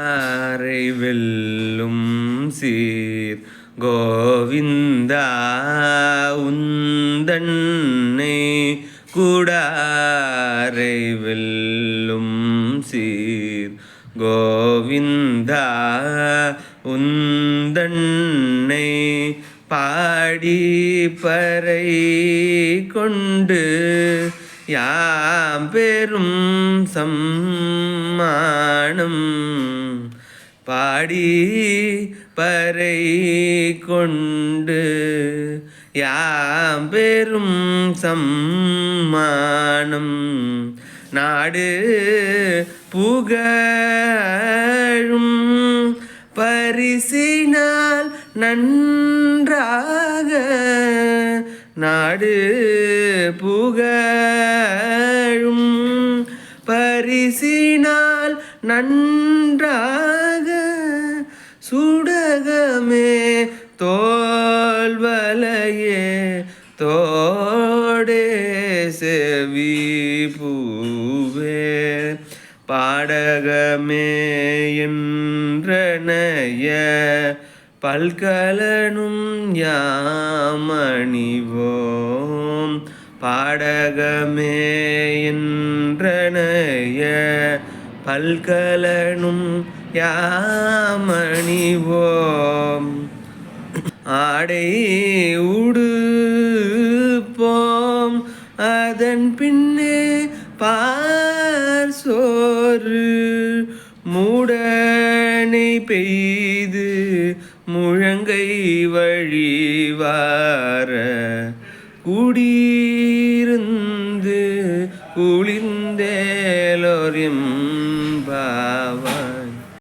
ஆரை வெல்லும் சீர் கோவிந்தா உந்தன்னை கூடாரை வெல்லும் சீர் கோவிந்தா உந்தன்னை பாடி பறை கொண்டு யாம் பெரும் சம்மானம் பாடி பறை கொண்டு யாம்பெரும் சம்மானம். நாடு புகழும் பரிசினால் நன்றாக. நாடு புகழும் பரிசினால் நன்றாக. தோல்வலையே தோடே செவி பூவே. பாடகமே என்றனைய பல்கலனும் யாமணிவோம். பாடகமே என்றனைய பல்கலனும் யாமணிவோம். ஆடை உடுப்போம். அதன் பின்னே பார் சோறு மூடனை பெய்து முழங்கை வழிவார குடியிருந்து குளிர்ந்தேலோரிம்